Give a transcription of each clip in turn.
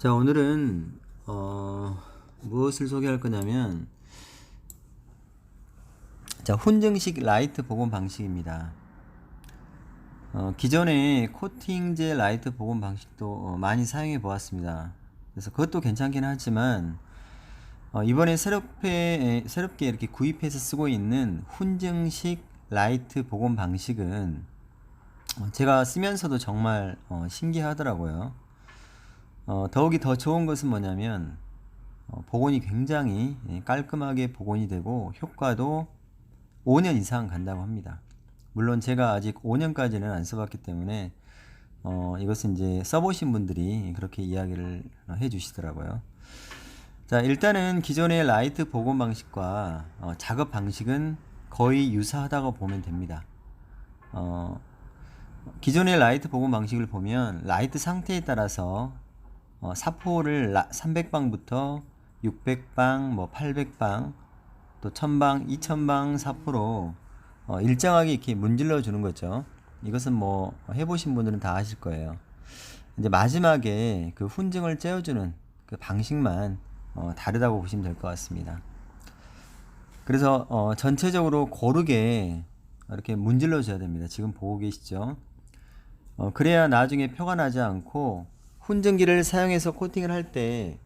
자, 오늘은 어, 무엇을 소개할 거냐면 자, 혼증식 라이트 복원 방식입니다. 어, 기존에 코팅제 라이트 복원 방식도 어, 많이 사용해 보았습니다. 그래서 그것도 괜찮긴 하지만 어, 이번에 새롭게, 새롭게 이렇게 구입해서 쓰고 있는 훈증식 라이트 복원 방식은 어, 제가 쓰면서도 정말 어, 신기하더라고요. 어, 더욱이 더 좋은 것은 뭐냐면 어, 복원이 굉장히 예, 깔끔하게 복원이 되고 효과도 5년 이상 간다고 합니다. 물론 제가 아직 5년까지는 안 써봤기 때문에 어, 이것은 이제 써보신 분들이 그렇게 이야기를 어, 해주시더라고요. 자, 일단은 기존의 라이트 복원 방식과 어, 작업 방식은 거의 유사하다고 보면 됩니다. 어, 기존의 라이트 복원 방식을 보면 라이트 상태에 따라서 어, 사포를 300방부터 600방, 뭐 800방, 또 1000방, 2000방 사포로 어, 일정하게 이렇게 문질러 주는 거죠. 이것은 뭐 해보신 분들은 다 아실 거예요. 이제 마지막에 그 훈증을 째어주는 그 방식만 어, 다르다고 보시면 될 것 같습니다. 그래서 어, 전체적으로 고르게 이렇게 문질러 줘야 됩니다. 지금 보고 계시죠? 어, 그래야 나중에 표가 나지 않고 훈증기를 사용해서 코팅을 할 때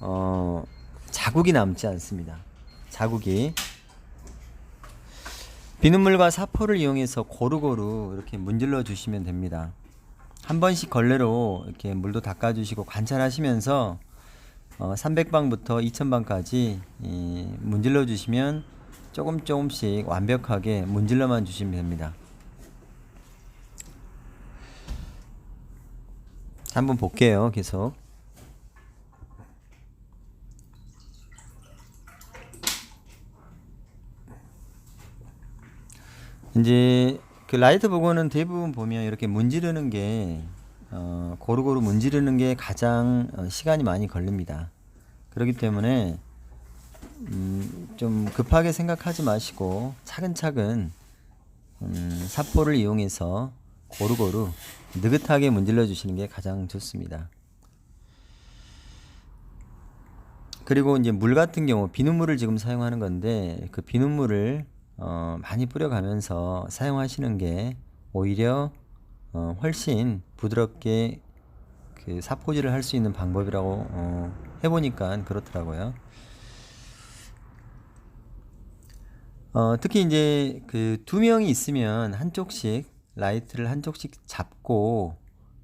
어, 자국이 남지 않습니다. 자국이 비눗물과 사포를 이용해서 고루고루 이렇게 문질러 주시면 됩니다. 한 번씩 걸레로 이렇게 물도 닦아 주시고 관찰하시면서 어, 300방부터 2000방까지 이, 문질러 주시면 조금 조금씩 완벽하게 문질러만 주시면 됩니다. 한번 볼게요. 계속. 이제 그 라이트 복원은 대부분 보면 이렇게 문지르는 게 어, 고루고루 문지르는 게 가장 어, 시간이 많이 걸립니다. 그렇기 때문에 음, 좀 급하게 생각하지 마시고 차근차근 음, 사포를 이용해서 고루고루 느긋하게 문질러 주시는 게 가장 좋습니다. 그리고 이제 물 같은 경우 비눗물을 지금 사용하는 건데 그 비눗물을 어, 많이 뿌려가면서 사용하시는 게 오히려 어, 훨씬 부드럽게 그 사포질을 할 수 있는 방법이라고 어, 해보니까 그렇더라고요. 어, 특히 이제 그 두 명이 있으면 한쪽씩 라이트를 한쪽씩 잡고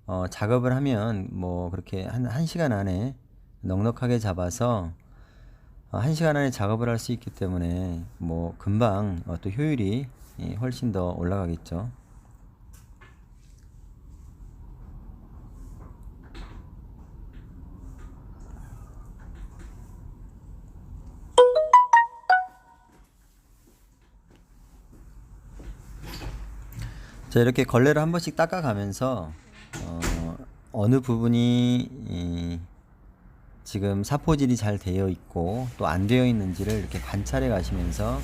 어, 작업을 하면 뭐 그렇게 한, 한 시간 안에 넉넉하게 잡아서 어, 한 시간 안에 작업을 할 수 있기 때문에 뭐 금방 어, 또 효율이 예, 훨씬 더 올라가겠죠. 자 이렇게 걸레를 한 번씩 닦아가면서 어, 어느 부분이 이, 지금 사포질이 잘 되어 있고 또 안 되어 있는지를 이렇게 관찰해 가시면서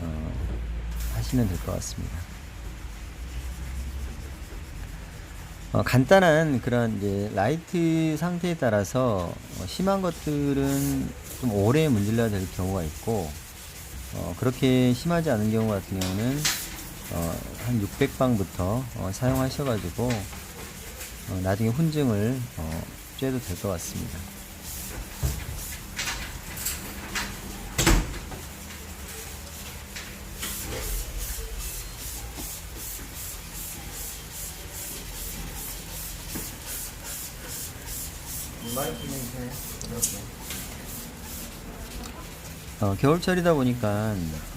어, 하시면 될 것 같습니다. 어, 간단한 그런 이제 라이트 상태에 따라서 어, 심한 것들은 좀 오래 문질러야 될 경우가 있고 어, 그렇게 심하지 않은 경우 같은 경우는 어, 한 600방부터 어, 사용하셔가지고 어, 나중에 훈증을 어, 쬐도 될 것 같습니다. 어, 겨울철이다 보니까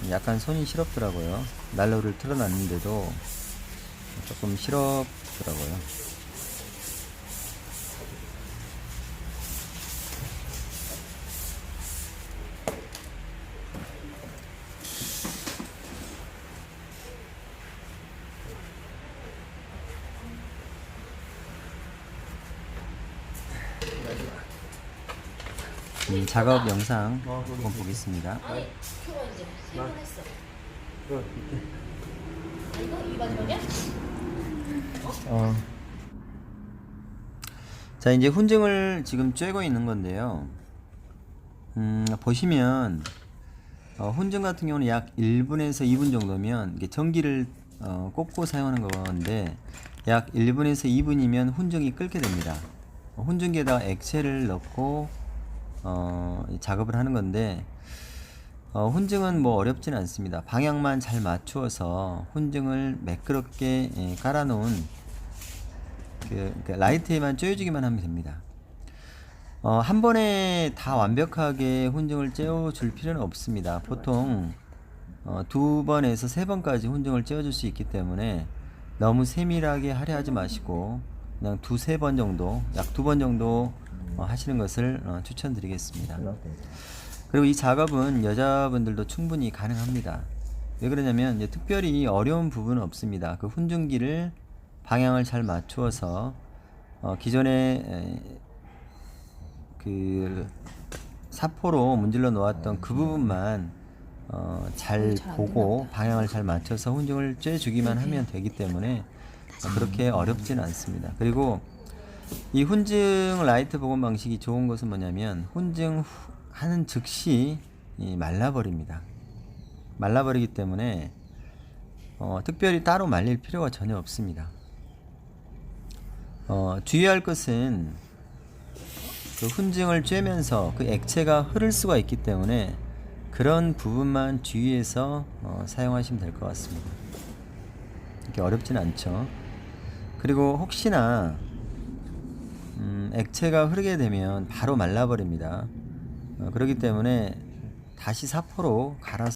약간 손이 시렵더라고요. 난로를 틀어놨는데도 조금 시렵더라고요. 음, 작업 영상 한번 보겠습니다. 이? 어. 자 이제 훈증을 지금 쬐고 있는 건데요. 음, 보시면 어, 훈증 같은 경우는 약 1분에서 2분 정도면 전기를 어, 꽂고 사용하는 건데 약 1분에서 2분이면 훈증이 끓게 됩니다. 어, 훈증기에다가 액체를 넣고 어, 이 작업을 하는 건데 어, 훈증은 뭐 어렵진 않습니다. 방향만 잘 맞추어서 훈증을 매끄럽게 예, 깔아놓은 그, 그 라이트에만 쪼여주기만 하면 됩니다. 어, 한 번에 다 완벽하게 훈증을 쬐어줄 필요는 없습니다. 보통 어, 두 번에서 세 번까지 훈증을 쬐어줄 수 있기 때문에 너무 세밀하게 하려 하지 마시고 그냥 두세 번 정도, 약 두 번 정도 어, 하시는 것을 어, 추천드리겠습니다. 그리고 이 작업은 여자분들도 충분히 가능합니다. 왜 그러냐면 이제 특별히 어려운 부분은 없습니다. 그 훈증기를 방향을 잘 맞추어서 어, 기존에 에, 그 사포로 문질러 놓았던 그 부분만 어, 잘 보고 방향을 잘 맞춰서 훈증을 쬐주기만 하면 되기 때문에 어, 그렇게 어렵지는 않습니다. 그리고 이 훈증 라이트 복원 방식이 좋은 것은 뭐냐면 훈증 후- 하는 즉시 이 말라버립니다. 말라버리기 때문에 어, 특별히 따로 말릴 필요가 전혀 없습니다. 어, 주의할 것은 그 훈증을 쬐면서 그 액체가 흐를 수가 있기 때문에 그런 부분만 주의해서 어, 사용하시면 될 것 같습니다. 이렇게 어렵진 않죠. 그리고 혹시나 음, 액체가 흐르게 되면 바로 말라버립니다. 어, 그렇기 때문에 다시 사포로 갈아서